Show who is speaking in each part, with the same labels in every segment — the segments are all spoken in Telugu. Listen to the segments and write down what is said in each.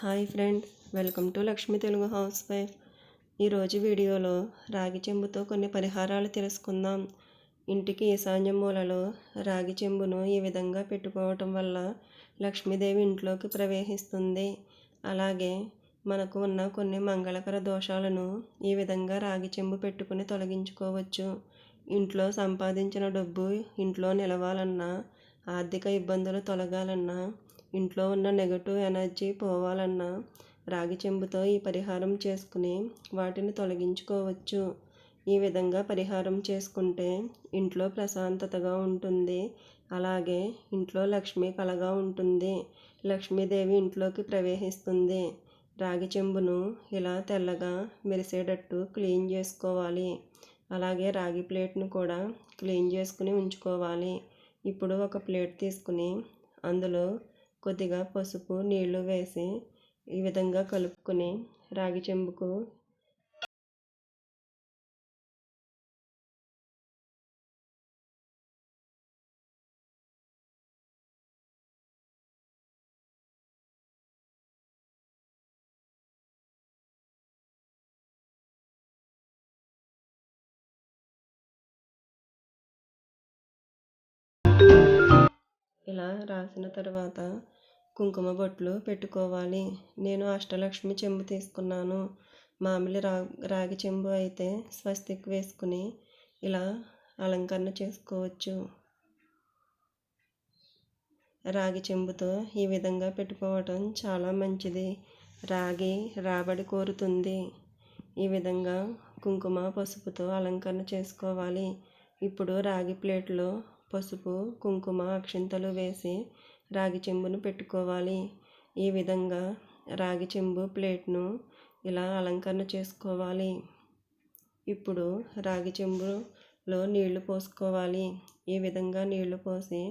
Speaker 1: Hi friends welcome to Lakshmi Telugu housewife. ఈరోజు వీడియోలో రాగి చెంబుతో కొన్ని పరిహారాలు తెలుసుకుందాం. ఇంటికి ఈశాన్య మూలలో రాగి చెంబును ఈ విధంగా పెట్టుకోవటం వల్ల లక్ష్మీదేవి ఇంట్లోకి ప్రవేశిస్తుంది. అలాగే మనకు ఉన్న కొన్ని మంగళకర దోషాలను ఈ విధంగా రాగి చెంబు పెట్టుకుని తొలగించుకోవచ్చు. ఇంట్లో సంపాదించిన డబ్బు ఇంట్లో నిలవాలన్నా ఆర్థిక ఇబ్బందులు తొలగాలన్నా ఇంట్లో ఉన్న నెగటివ్ ఎనర్జీ పోవాలన్నా రాగి చెంబుతో ఈ పరిహారం చేసుకుని వాటిని తొలగించుకోవచ్చు. ఈ విధంగా పరిహారం చేసుకుంటే ఇంట్లో ప్రశాంతతగా ఉంటుంది. అలాగే ఇంట్లో లక్ష్మి కలగా ఉంటుంది. లక్ష్మీదేవి ఇంట్లోకి ప్రవేశిస్తుంది. రాగి చెంబును ఇలా తెల్లగా మెరిసేటట్టు క్లీన్ చేసుకోవాలి. అలాగే రాగి ప్లేట్ను కూడా క్లీన్ చేసుకుని ఉంచుకోవాలి. ఇప్పుడు ఒక ప్లేట్ తీసుకుని అందులో కొద్దిగా పసుపు నీళ్ళు వేసి ఈ విధంగా కలుపుకొని రాగి చెంబుకు ఇలా రాసిన తర్వాత కుంకుమ బొట్లు పెట్టుకోవాలి. నేను అష్టలక్ష్మి చెంబు తీసుకున్నాను. మామూలు రా రాగి చెంబు అయితే స్వస్తిక్ వేసుకుని ఇలా అలంకరణ చేసుకోవచ్చు. రాగి చెంబుతో ఈ విధంగా పెట్టుకోవటం చాలా మంచిది. రాగి రాబడి కోరుతుంది. ఈ విధంగా కుంకుమ పసుపుతో అలంకరణ చేసుకోవాలి. ఇప్పుడు రాగి ప్లేట్లో పసుపు కుంకుమ అక్షింతలు వేసి రాగి చెంబును పెట్టుకోవాలి. ఈ విధంగా రాగి చెంబు ప్లేట్ను ఇలా అలంకరణ చేసుకోవాలి. ఇప్పుడు రాగి చెంబులో నీళ్ళు పోసుకోవాలి. ఈ విధంగా నీళ్ళు పోసి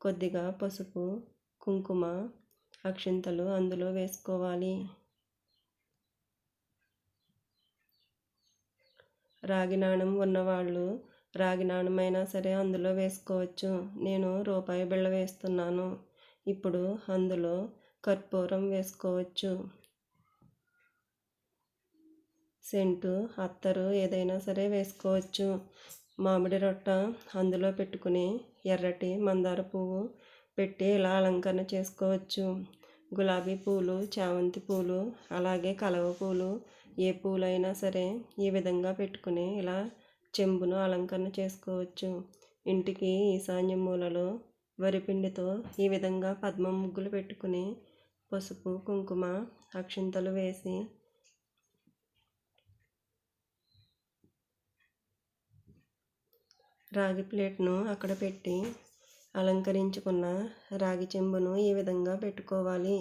Speaker 1: కొద్దిగా పసుపు కుంకుమ అక్షింతలు అందులో వేసుకోవాలి. రాగి నాణం ఉన్నవాళ్ళు రాగి నాణమైనా సరే అందులో వేసుకోవచ్చు. నేను రూపాయి బిళ్ళ వేస్తున్నాను. ఇప్పుడు అందులో కర్పూరం వేసుకోవచ్చు. సెంటు అత్తరు ఏదైనా సరే వేసుకోవచ్చు. మామిడి రొట్ట అందులో పెట్టుకుని ఎర్రటి మందార పువ్వు పెట్టి ఇలా అలంకరణ చేసుకోవచ్చు. గులాబీ పూలు చామంతి పూలు అలాగే కలవ పూలు ఏ పూలైనా సరే ఈ విధంగా పెట్టుకుని ఇలా చెంబును అలంకరణ చేసుకోవచ్చు. ఇంటికి ఈశాన్య మూలలో వరిపిండితో ఈ విధంగా పద్మ ముగ్గులు పెట్టుకుని పసుపు కుంకుమ అక్షింతలు వేసి రాగి ప్లేట్ను అక్కడ పెట్టి అలంకరించుకున్న రాగి చెంబును ఈ విధంగా పెట్టుకోవాలి.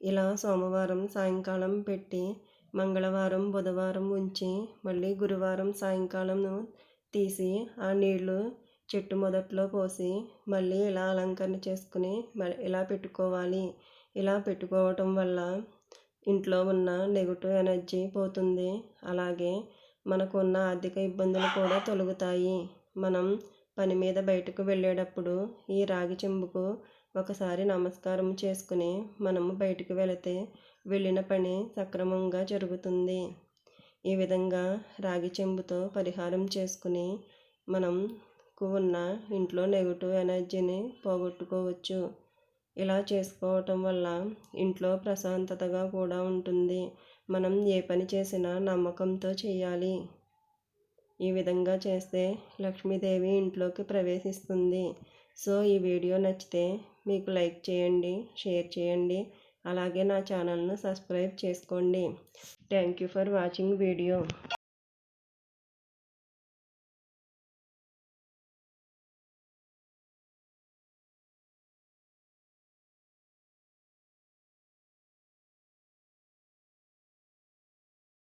Speaker 1: ఇలా సోమవారం సాయంకాలం పెట్టి మంగళవారం బుధవారం ఉంచి మళ్ళీ గురువారం సాయంకాలం తీసి ఆ నీళ్ళు చెట్టు మొదట్లో పోసి మళ్ళీ ఇలా అలంకరణ చేసుకుని ఇలా పెట్టుకోవాలి. ఇలా పెట్టుకోవటం వల్ల ఇంట్లో ఉన్న నెగిటివ్ ఎనర్జీ పోతుంది. అలాగే మనకు ఉన్న ఆర్థిక ఇబ్బందులు కూడా తొలగుతాయి. మనం పని మీద బయటకు వెళ్ళేటప్పుడు ఈ రాగి చెంబుకు ఒకసారి నమస్కారం చేసుకుని మనము బయటకు వెళితే వెళ్ళిన పని సక్రమంగా జరుగుతుంది. ఈ విధంగా రాగి చెంబుతో పరిహారం చేసుకుని మనం ఉన్న ఇంట్లో నెగిటివ్ ఎనర్జీని పోగొట్టుకోవచ్చు. ఇలా చేసుకోవటం వల్ల ఇంట్లో ప్రశాంతతగా కూడా ఉంటుంది. మనం ఏ పని చేసినా నమ్మకంతో చేయాలి. ఈ విధంగా చేస్తే లక్ష్మీదేవి ఇంట్లోకి ప్రవేశిస్తుంది. సో ఈ వీడియో నచ్చితే మీకు లైక్ చేయండి షేర్ చేయండి. అలాగే నా ఛానల్ను సబ్స్క్రైబ్ చేసుకోండి. Thank you for watching video.